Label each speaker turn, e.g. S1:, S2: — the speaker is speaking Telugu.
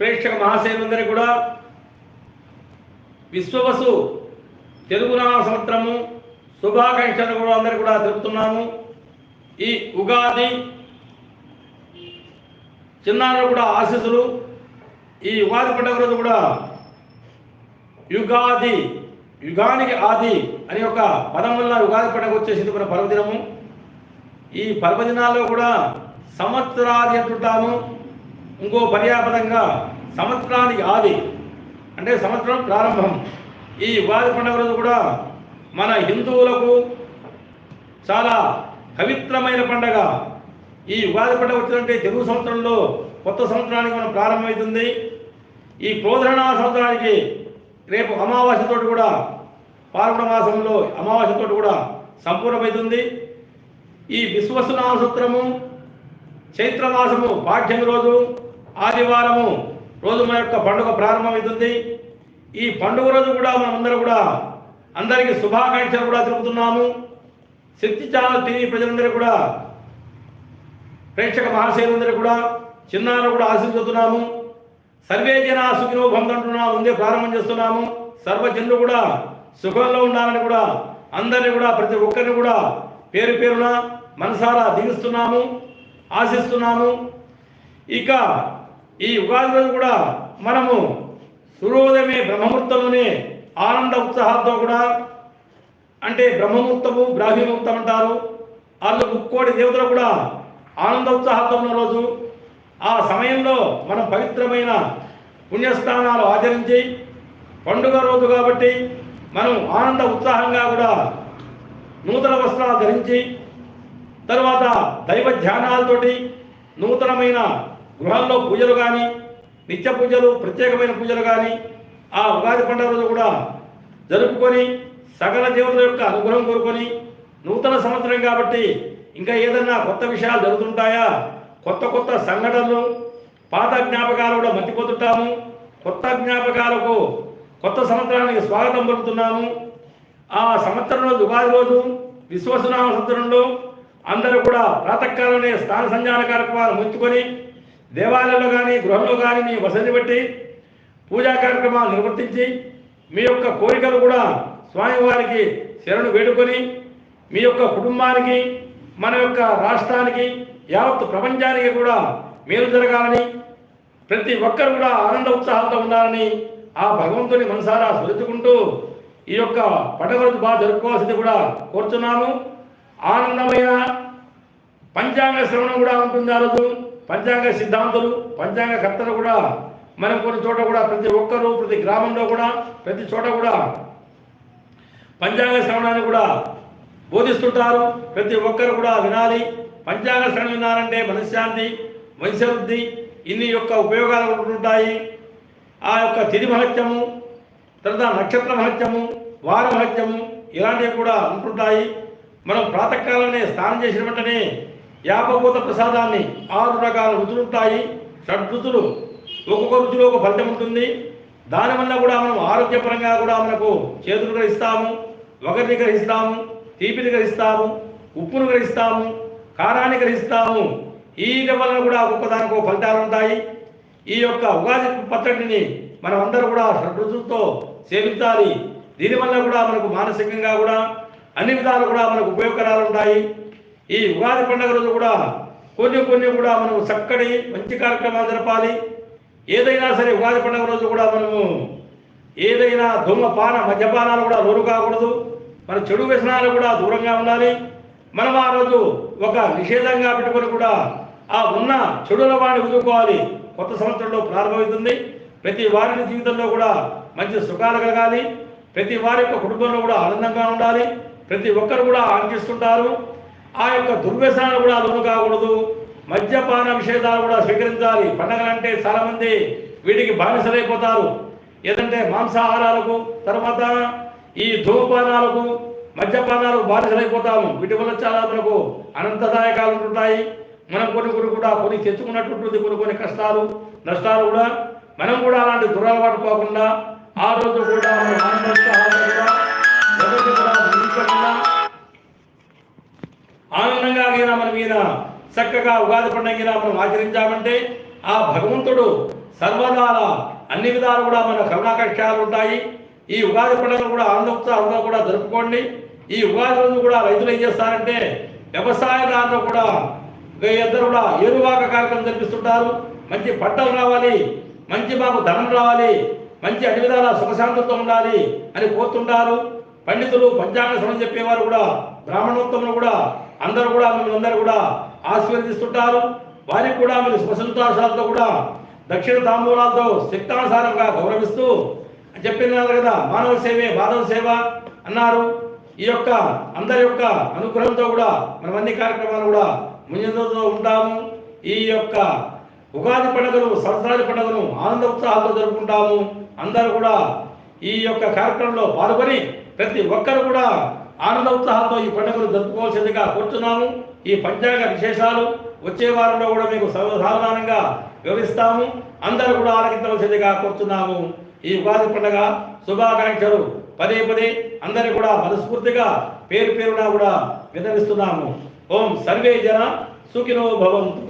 S1: ప్రేక్షక మహాశైలందరికీ కూడా విశ్వవసు తెలుగు నామ సంవత్సరము శుభాకాంక్షలు కూడా అందరికీ కూడా తెలుపుతున్నాము. ఈ ఉగాది చిన్నారులు కూడా ఆశీస్సులు. ఈ ఉగాది పండుగ రోజు కూడా యుగాది యుగానికి ఆది అని ఒక పదం వల్ల ఉగాది పండుగ వచ్చేసింది మన పర్వదినము. ఈ పర్వదినాల్లో కూడా సంవత్సరాది అంటుంటాము. ఇంకో పర్యాపదంగా సంవత్సరానికి ఆది అంటే సంవత్సరం ప్రారంభం. ఈ ఉగాది పండుగ రోజు కూడా మన హిందువులకు చాలా పవిత్రమైన పండగ. ఈ ఉగాది పండుగ వచ్చిందంటే తెలుగు సంవత్సరంలో కొత్త సంవత్సరానికి మనం ప్రారంభమవుతుంది. ఈ క్రోధరణ సంవత్సరానికి రేపు అమావాస్యతో కూడా పాల్గొన మాసంలో అమావాస్యతో కూడా సంపూర్ణమవుతుంది. ఈ విశ్వసనామ సూత్రము చైత్రమాసము పాఠ్యం రోజు ఆదివారము రోజు మన యొక్క పండుగ ప్రారంభమవుతుంది ఈ పండుగ రోజు కూడా మనమందరం కూడా అందరికీ శుభాకాంక్షలు కూడా తెలుపుతున్నాము. శక్తి ఛానల్ టీవీ ప్రజలందరూ కూడా ప్రేక్షక మహాశైలందరూ కూడా చిన్నారులు కూడా ఆశించుతున్నాము సర్వే జన సుఖినో భందంటున్నాము ముందే ప్రారంభం చేస్తున్నాము. సర్వజనులు కూడా సుఖంలో ఉండాలని కూడా అందరిని కూడా ప్రతి ఒక్కరిని కూడా పేరు పేరున మనసారా దీవిస్తున్నాము ఆశిస్తున్నాము. ఇక ఈ ఉగాది రోజు కూడా మనము సూర్యోదయమే బ్రహ్మముహూర్తంలోనే ఆనంద ఉత్సాహాలతో కూడా అంటే బ్రహ్మముహూర్తము బ్రాహ్మీముహూర్తం అంటారు. అందులో ముక్కోటి దేవతలు కూడా ఆనంద ఉత్సాహాలతో ఉన్న రోజు. ఆ సమయంలో మనం పవిత్రమైన పుణ్యస్థానాలు ఆచరించి పండుగ రోజు కాబట్టి మనం ఆనంద ఉత్సాహంగా కూడా నూతన వస్త్రాలు ధరించి తర్వాత దైవ ధ్యానాలతోటి నూతనమైన గృహాల్లో పూజలు కానీ నిత్య పూజలు ప్రత్యేకమైన పూజలు కానీ ఆ ఉగాది పండుగ రోజు కూడా జరుపుకొని సకల దేవతల యొక్క అనుగ్రహం కోరుకొని నూతన సంవత్సరం కాబట్టి ఇంకా ఏదన్నా కొత్త విషయాలు జరుగుతుంటాయా? కొత్త కొత్త సంఘటనలు పాత జ్ఞాపకాలు కూడా మర్చిపోతుంటాము. కొత్త జ్ఞాపకాలకు కొత్త సంవత్సరానికి స్వాగతం పలుకుతున్నాము. ఆ సంవత్సరంలో రోజు ఉగాది రోజు విశ్వసనామ సంవత్సరంలో అందరూ కూడా ప్రాతకాలనే స్నాన సంజాన కార్యక్రమాలు ముంచుకొని దేవాలయంలో కానీ గృహంలో కానీ మీ వసతి బట్టి పూజా కార్యక్రమాలు నిర్వర్తించి మీ యొక్క కోరికలు కూడా స్వామివారికి శరణు వేడుకొని మీ యొక్క కుటుంబానికి మన యొక్క రాష్ట్రానికి యావత్ ప్రపంచానికి కూడా మేలు జరగాలని ప్రతి ఒక్కరు కూడా ఆనంద ఉత్సాహంతో ఉండాలని ఆ భగవంతుని మనసారా స్మరించుకుంటూ ఈ యొక్క పండుగ రోజు బాగా జరుపుకోవాల్సింది కూడా కోరుతున్నాము ఆనందమైన పంచాంగ శ్రవణం కూడా ఉంటుంది ఆ రోజు. పంచాంగ సిద్ధాంతులు పంచాంగ కర్తలు కూడా మనం కొన్ని చోట కూడా ప్రతి ఒక్కరు ప్రతి గ్రామంలో కూడా ప్రతి చోట కూడా పంచాంగ శ్రవణాన్ని కూడా బోధిస్తుంటారు. ప్రతి ఒక్కరు కూడా వినాలి. పంచాంగ శ్రవణం వినాలంటే మనశ్శాంతి వంశవృద్ధి ఇన్ని యొక్క ఉపయోగాలు ఉంటుంటాయి ఆ యొక్క తిథి మహత్యము తర్వాత నక్షత్ర మహత్యము వార మహత్యము ఇలాంటివి కూడా ఉంటుంటాయి. మనం ప్రాతకాలనే స్నానం చేసిన వెంటనే యాపభూత ప్రసాదాన్ని ఆరు రకాల రుచులు ఉంటాయి. షడ్రుచులు ఒక్కొక్క రుచిలో ఒక ఫలితం ఉంటుంది. దానివల్ల కూడా మనం ఆరోగ్యపరంగా కూడా మనకు చేతులు గ్రహిస్తాము ఒకరిని గ్రహిస్తాము తీపిని గ్రహిస్తాము ఉప్పును గ్రహిస్తాము కారాన్ని గ్రహిస్తాము. ఈ వలన కూడా ఒక్కొక్కదానికి ఒక ఫలితాలు ఉంటాయి. ఈ యొక్క ఉగాది పచ్చడిని మనం అందరూ కూడా రుచులతో సేవించాలి. దీనివల్ల కూడా మనకు మానసికంగా కూడా అన్ని విధాలు కూడా మనకు ఉపయోగకరాలు ఉంటాయి. ఈ ఉగాది పండుగ రోజు కూడా కొన్ని కొన్ని కూడా మనం చక్కటి మంచి కార్యక్రమాలు జరపాలి. ఏదైనా సరే ఉగాది పండుగ రోజు కూడా మనము ఏదైనా ధూమపాన మద్యపానాలు కూడా లోరు కాకూడదు. మన చెడు వ్యసనాలు కూడా దూరంగా ఉండాలి. మనం ఆ రోజు ఒక నిషేధంగా పెట్టుకొని కూడా ఆ ఉన్న చెడు వాడిని వదులుకోవాలి. కొత్త సంవత్సరంలో ప్రారంభమవుతుంది. ప్రతి వారి జీవితంలో కూడా మంచి సుఖాలు కలగాలి. ప్రతి వారి యొక్క కుటుంబంలో కూడా ఆనందంగా ఉండాలి. ప్రతి ఒక్కరు కూడా ఆనందిస్తుంటారు. ఆ యొక్క దుర్వ్యసనాలు కూడా అదుపు కాకూడదు. మద్యపాన నిషేధాలు కూడా స్వీకరించాలి. పండగలంటే చాలామంది వీటికి బానిసలైపోతారు. ఏదంటే మాంసాహారాలకు తర్వాత ఈ ధూమపానాలకు మద్యపానాలకు బానిసలైపోతాము. వీటి వల్ల చాలా మనకు అనంతదాయకాలు ఉంటుంటాయి. మనం కొన్ని కొన్ని కూడా కొన్ని తెచ్చుకున్నట్టుంటుంది కొన్ని కొన్ని కష్టాలు నష్టాలు కూడా. మనం కూడా అలాంటి దురలవాటు పోకుండా ఆ రోజు కూడా ఆనందంగా అయినా మన మీద చక్కగా ఉగాది పండుగ మనం ఆచరించామంటే ఆ భగవంతుడు సర్వదాల అన్ని విధాలు కూడా మన కరుణాకక్షాలు ఉంటాయి. ఈ ఉగాది పండుగ కూడా ఆనందోత్సాహంగా కూడా జరుపుకోండి. ఈ ఉగాది రోజు కూడా రైతులు ఏం చేస్తారంటే వ్యవసాయదారులు కూడా ఇద్దరు కూడా ఏరువాక కార్యక్రమం జరిపిస్తుంటారు. మంచి పంటలు రావాలి మంచి మాకు ధనం రావాలి మంచి అన్ని విధాల సుఖశాంతతో ఉండాలి అని కోరుతుంటారు. పండితులు పంచాంగ శ్రమం చెప్పేవారు కూడా బ్రాహ్మణోత్తములు కూడా అందరూ కూడా మిమ్మల్ని అందరూ కూడా ఆశీర్వదిస్తుంటారు. వారికి కూడా మీరు సుఖసంతోషాలతో కూడా దక్షిణ తాంబూలాలతో శక్తానుసారంగా గౌరవిస్తూ చెప్పినారు కదా మానవ సేవే మాధవ సేవ అన్నారు. ఈ యొక్క అందరి యొక్క అనుగ్రహంతో కూడా మనం అన్ని కార్యక్రమాలు కూడా ముందుతో ఉంటాము. ఈ యొక్క ఉగాది పండుగను సంవత్సరాది పండుగను ఆనంద ఉత్సాహాలతో జరుపుకుంటాము. అందరూ కూడా ఈ యొక్క కార్యక్రమంలో పాల్గొని ప్రతి ఒక్కరు కూడా ఆనంద ఉత్సాహంతో ఈ పండుగను జరుపుకోవాల్సిందిగా కోరుతున్నాము ఈ పంచాంగ విశేషాలు వచ్చే వారంలో కూడా మీకు సర్వసాధారణంగా వివరిస్తాము. అందరూ కూడా ఆలకించవలసిందిగా కోరుతున్నాము ఈ ఉగాది పండుగ శుభాకాంక్షలు. పదే పదే అందరినీ కూడా మనస్ఫూర్తిగా పేరు పేరున కూడా విన్నవిస్తున్నాము. ఓం సర్వే జన సుఖినో భవంతు.